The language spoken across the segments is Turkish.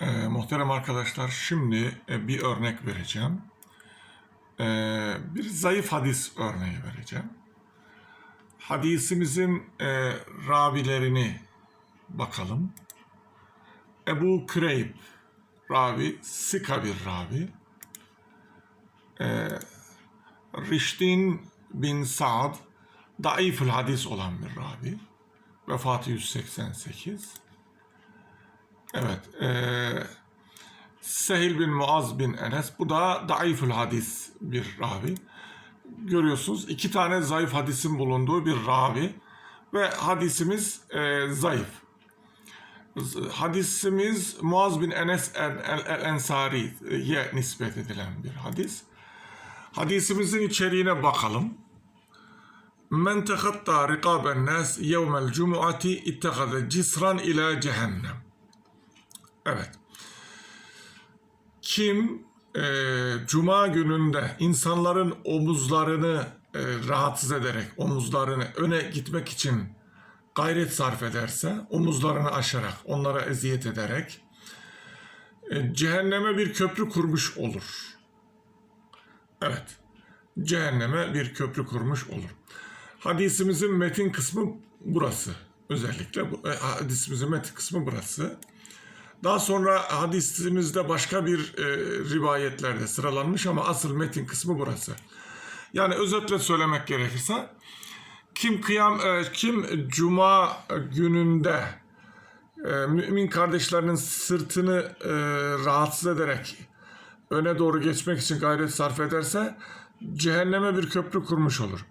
Ee, muhterem arkadaşlar şimdi e, bir örnek vereceğim. Ee, bir zayıf hadis örneği vereceğim. Hadisimizin e, ravilerini bakalım. Ebu Küreyb ravi, Sika bir ravi. Ee, Rişdin bin Sa'd daifül hadis olan bir ravi. Vefatı 188. Evet. eee Sehil bin Muaz bin Enes. Bu da daifül hadis bir ravi. Görüyorsunuz iki tane zayıf hadisin bulunduğu bir ravi. Ve hadisimiz eee, zayıf. Hadisimiz Muaz bin Enes el, el, el Ensari'ye nispet edilen bir hadis. Hadisimizin içeriğine bakalım. Men tehatta rikaben nas yevmel cumuati ittehade cisran ila cehennem. Evet. Kim e, cuma gününde insanların omuzlarını e, rahatsız ederek, omuzlarını öne gitmek için gayret sarf ederse, omuzlarını aşarak, onlara eziyet ederek e, cehenneme bir köprü kurmuş olur. Evet. Cehenneme bir köprü kurmuş olur. Hadisimizin metin kısmı burası. Özellikle bu, e, hadisimizin metin kısmı burası. Daha sonra hadisimizde başka bir e, rivayetlerde sıralanmış ama asıl metin kısmı burası. Yani özetle söylemek gerekirse kim kıyam e, kim cuma gününde e, mümin kardeşlerinin sırtını e, rahatsız ederek öne doğru geçmek için gayret sarf ederse cehenneme bir köprü kurmuş olur.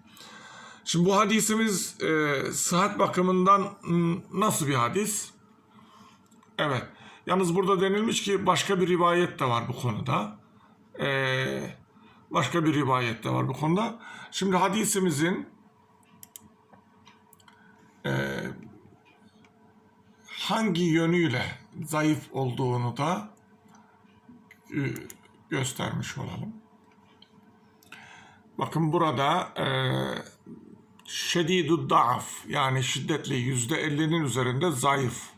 Şimdi bu hadisimiz e, sıhhat bakımından m, nasıl bir hadis? Evet. Yalnız burada denilmiş ki başka bir rivayet de var bu konuda. Ee, başka bir rivayet de var bu konuda. Şimdi hadisimizin e, hangi yönüyle zayıf olduğunu da e, göstermiş olalım. Bakın burada e, şedidü da'af yani şiddetli yüzde ellinin üzerinde zayıf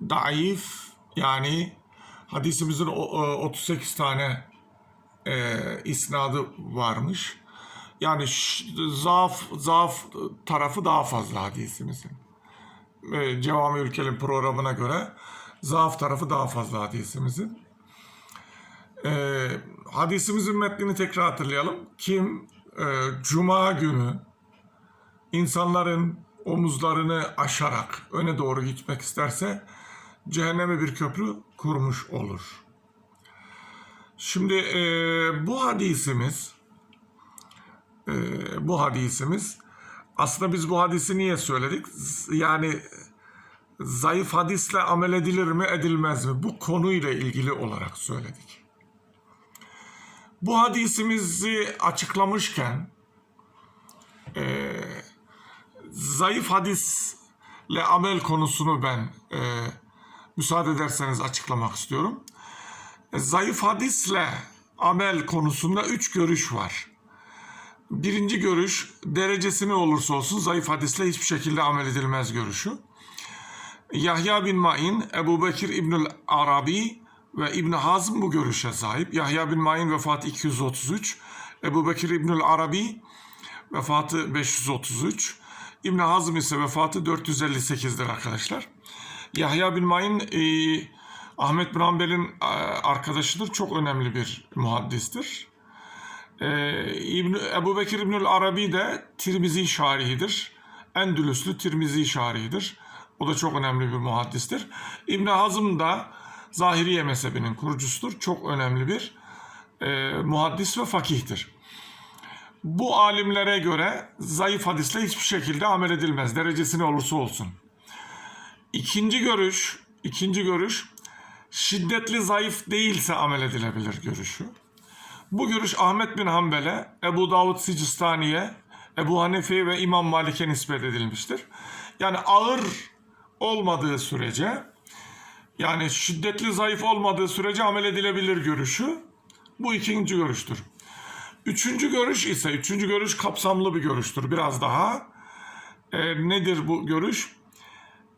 daif yani hadisimizin o- o 38 tane e, isnadı varmış. Yani zaaf zaaf tarafı daha fazla hadisimizin. E, Cevami Ülke'nin programına göre zaaf tarafı daha fazla hadisimizin. E, hadisimizin metnini tekrar hatırlayalım. Kim e, Cuma günü insanların omuzlarını aşarak öne doğru gitmek isterse cehenneme bir köprü kurmuş olur. Şimdi e, bu hadisimiz e, bu hadisimiz aslında biz bu hadisi niye söyledik? Yani zayıf hadisle amel edilir mi edilmez mi? Bu konuyla ilgili olarak söyledik. Bu hadisimizi açıklamışken e, zayıf hadisle amel konusunu ben e, müsaade ederseniz açıklamak istiyorum. E, Zayıf hadisle amel konusunda üç görüş var. Birinci görüş derecesi ne olursa olsun zayıf hadisle hiçbir şekilde amel edilmez görüşü. Yahya bin Ma'in, Ebu Bekir İbnül Arabi ve İbn Hazm bu görüşe sahip. Yahya bin Ma'in vefatı 233, Ebu Bekir İbnül Arabi vefatı 533, İbn Hazm ise vefatı 458'dir arkadaşlar. Yahya bin Ma'in e, Ahmet bin e, arkadaşıdır. Çok önemli bir muhaddistir. E, İbn, Ebu Bekir İbnül Arabi de Tirmizi şarihidir. Endülüslü Tirmizi şarihidir. O da çok önemli bir muhaddistir. İbn Hazm da Zahiriye mezhebinin kurucusudur. Çok önemli bir e, muhaddis ve fakihtir. Bu alimlere göre zayıf hadisle hiçbir şekilde amel edilmez. Derecesi ne olursa olsun. İkinci görüş, ikinci görüş şiddetli zayıf değilse amel edilebilir görüşü. Bu görüş Ahmet bin Hanbel'e, Ebu Davud Sicistani'ye, Ebu Hanefi'ye ve İmam Malik'e nispet edilmiştir. Yani ağır olmadığı sürece, yani şiddetli zayıf olmadığı sürece amel edilebilir görüşü. Bu ikinci görüştür. Üçüncü görüş ise, üçüncü görüş kapsamlı bir görüştür. Biraz daha. E, nedir bu görüş?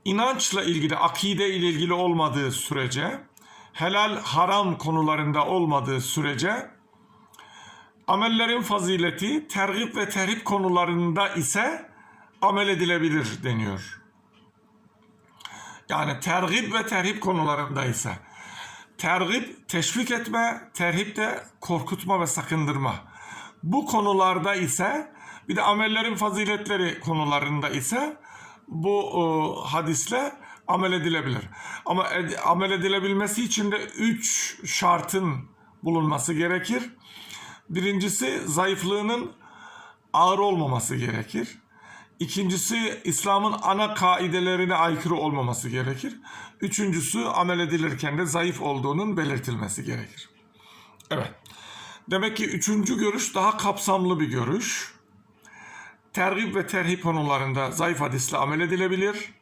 İnançla ilgili, akide ile ilgili olmadığı sürece, helal haram konularında olmadığı sürece amellerin fazileti tergip ve terhip konularında ise amel edilebilir deniyor. Yani tergip ve terhip konularında ise tergip teşvik etme, terhip de korkutma ve sakındırma. Bu konularda ise bir de amellerin faziletleri konularında ise bu e, hadisle amel edilebilir. Ama ed- amel edilebilmesi için de üç şartın bulunması gerekir. Birincisi zayıflığının ağır olmaması gerekir. İkincisi İslam'ın ana kaidelerine aykırı olmaması gerekir. Üçüncüsü amel edilirken de zayıf olduğunun belirtilmesi gerekir. Evet. Demek ki üçüncü görüş daha kapsamlı bir görüş. Tergib ve terhip konularında zayıf hadisle amel edilebilir.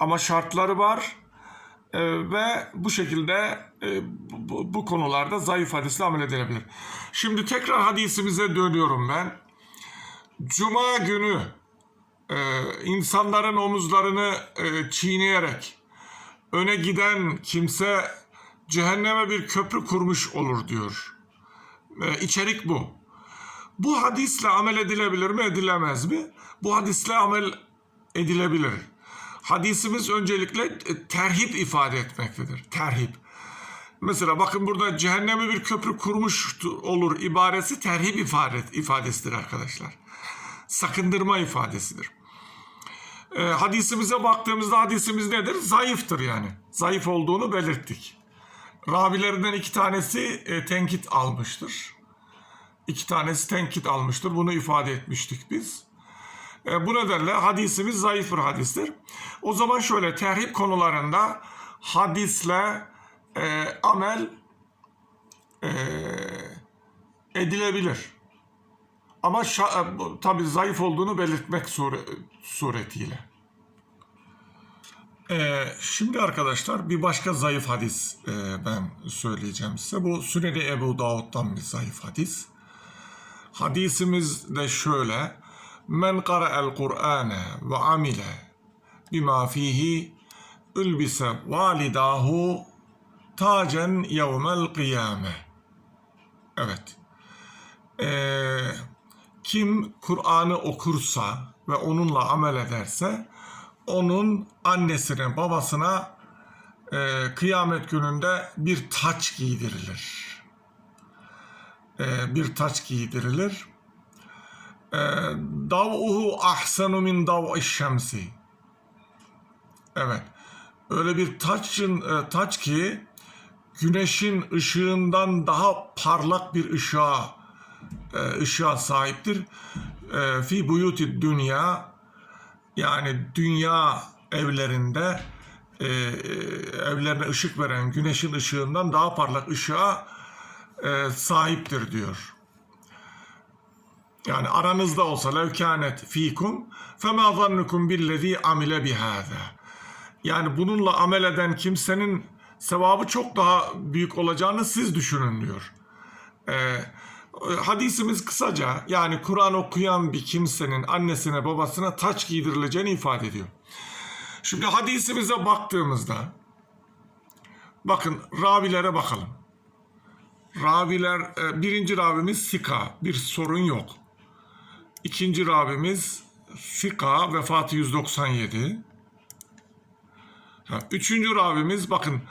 Ama şartları var. Ee, ve bu şekilde e, bu, bu konularda zayıf hadisle amel edilebilir. Şimdi tekrar hadisimize dönüyorum ben. Cuma günü e, insanların omuzlarını e, çiğneyerek öne giden kimse cehenneme bir köprü kurmuş olur diyor. E, içerik bu. Bu hadisle amel edilebilir mi, edilemez mi? Bu hadisle amel edilebilir. Hadisimiz öncelikle e, terhip ifade etmektedir. Terhip. Mesela bakın burada cehenneme bir köprü kurmuş olur ibaresi terhip ifade, ifadesidir arkadaşlar. Sakındırma ifadesidir. E, hadisimize baktığımızda hadisimiz nedir? Zayıftır yani. Zayıf olduğunu belirttik. Ravilerinden iki tanesi e, tenkit almıştır. İki tanesi tenkit almıştır. Bunu ifade etmiştik biz. E, bu nedenle hadisimiz zayıf bir hadistir. O zaman şöyle terhip konularında hadisle e, amel e, edilebilir. Ama bu- tabii zayıf olduğunu belirtmek sure- suretiyle. Ee, şimdi arkadaşlar bir başka zayıf hadis e, ben söyleyeceğim size. Bu Süneni Ebu Davud'dan bir zayıf hadis. Hadisimiz de şöyle. Men qara'el Kur'ane ve amile bima fihi ülbise validahu tacen yevmel kıyame. Evet. Ee, kim Kur'an'ı okursa ve onunla amel ederse onun annesine babasına e, kıyamet gününde bir taç giydirilir. E, bir taç giydirilir. E, Dav'uhu ahsenu min dav'i şemsi. Evet. Öyle bir taçın e, taç ki güneşin ışığından daha parlak bir ışığa e, ışığa sahiptir. E, Fi buyuti dünya yani dünya evlerinde e, e, evlerine ışık veren güneşin ışığından daha parlak ışığa e, sahiptir diyor. Yani aranızda olsa levkânet fikum fema zannukum billezî amile bihâzâ. Yani bununla amel eden kimsenin sevabı çok daha büyük olacağını siz düşünün diyor. Ee, hadisimiz kısaca yani Kur'an okuyan bir kimsenin annesine babasına taç giydirileceğini ifade ediyor. Şimdi hadisimize baktığımızda bakın ravilere bakalım. Raviler e, birinci ravimiz Sika bir sorun yok. İkinci ravimiz Sika vefatı 197. Ha, üçüncü ravimiz bakın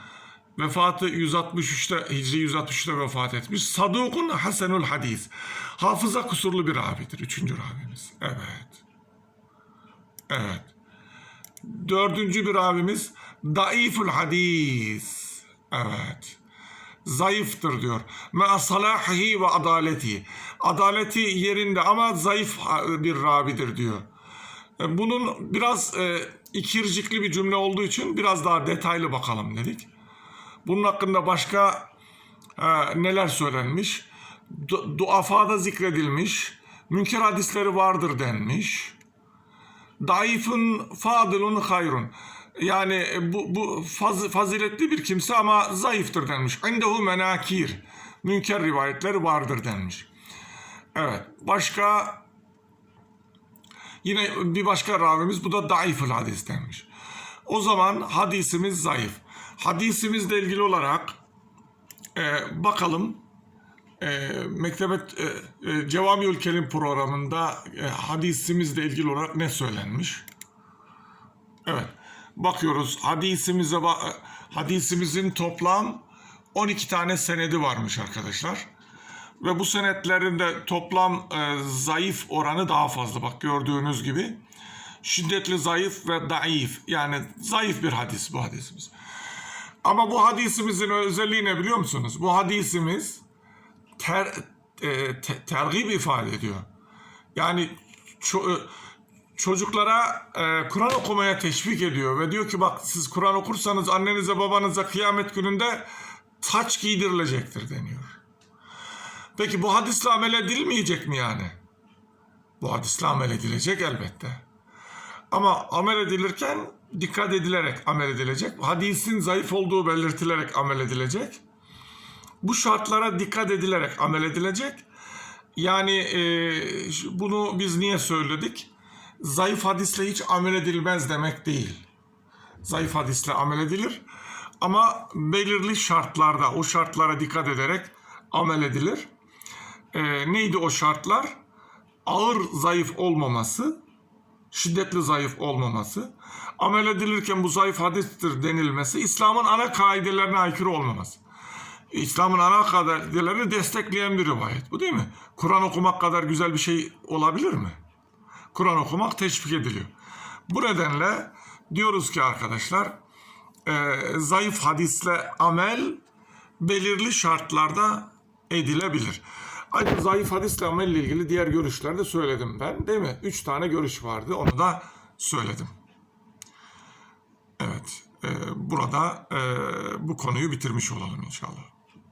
vefatı 163'te Hicri 163'te vefat etmiş. Sadukun Hasenul Hadis. Hafıza kusurlu bir ravidir. Üçüncü ravimiz. Evet. Evet. Dördüncü bir ravimiz Daiful Hadis. Evet. Zayıftır diyor. Ma salahihi ve adaleti. Adaleti yerinde ama zayıf bir ravidir diyor. E, Bunun biraz e, ikircikli bir cümle olduğu için biraz daha detaylı bakalım dedik. Bunun hakkında başka e, neler söylenmiş? Du- duafada zikredilmiş. Münker hadisleri vardır denmiş. Daifun fadilun hayrun. Yani e, bu, bu faz, faziletli bir kimse ama zayıftır denmiş. İndehu menakir. Münker rivayetleri vardır denmiş. Evet. Başka Yine bir başka ravimiz bu da daiful hadis denmiş. O zaman hadisimiz zayıf. Hadisimizle ilgili olarak e, bakalım e, Mektebet e, e, Cevamiül Kelim programında e, hadisimizle ilgili olarak ne söylenmiş? Evet. Bakıyoruz hadisimize hadisimizin toplam 12 tane senedi varmış arkadaşlar. Ve bu senetlerin de toplam e, zayıf oranı daha fazla. Bak gördüğünüz gibi. Şiddetli zayıf ve daif. Yani zayıf bir hadis bu hadisimiz. Ama bu hadisimizin özelliği ne biliyor musunuz? Bu hadisimiz ter, e, te- tergib ifade ediyor. Yani ço- çocuklara e, Kur'an okumaya teşvik ediyor ve diyor ki bak siz Kur'an okursanız annenize babanıza kıyamet gününde taç giydirilecektir deniyor. Peki bu hadisle amel edilmeyecek mi yani? Bu hadisle amel edilecek elbette. Ama amel edilirken dikkat edilerek amel edilecek. Hadisin zayıf olduğu belirtilerek amel edilecek. Bu şartlara dikkat edilerek amel edilecek. Yani e, bunu biz niye söyledik? Zayıf hadisle hiç amel edilmez demek değil. Zayıf hadisle amel edilir. Ama belirli şartlarda o şartlara dikkat ederek amel edilir. E, neydi o şartlar? Ağır zayıf olmaması, şiddetli zayıf olmaması, amel edilirken bu zayıf hadistir denilmesi, İslam'ın ana kaidelerine aykırı olmaması. İslam'ın ana kaidelerini destekleyen bir rivayet. Bu değil mi? Kur'an okumak kadar güzel bir şey olabilir mi? Kur'an okumak teşvik ediliyor. Bu nedenle diyoruz ki arkadaşlar e, zayıf hadisle amel belirli şartlarda edilebilir. Ayrıca zayıf hadisle amelle ilgili diğer görüşler de söyledim ben değil mi? Üç tane görüş vardı onu da söyledim. Evet e, burada e, bu konuyu bitirmiş olalım inşallah.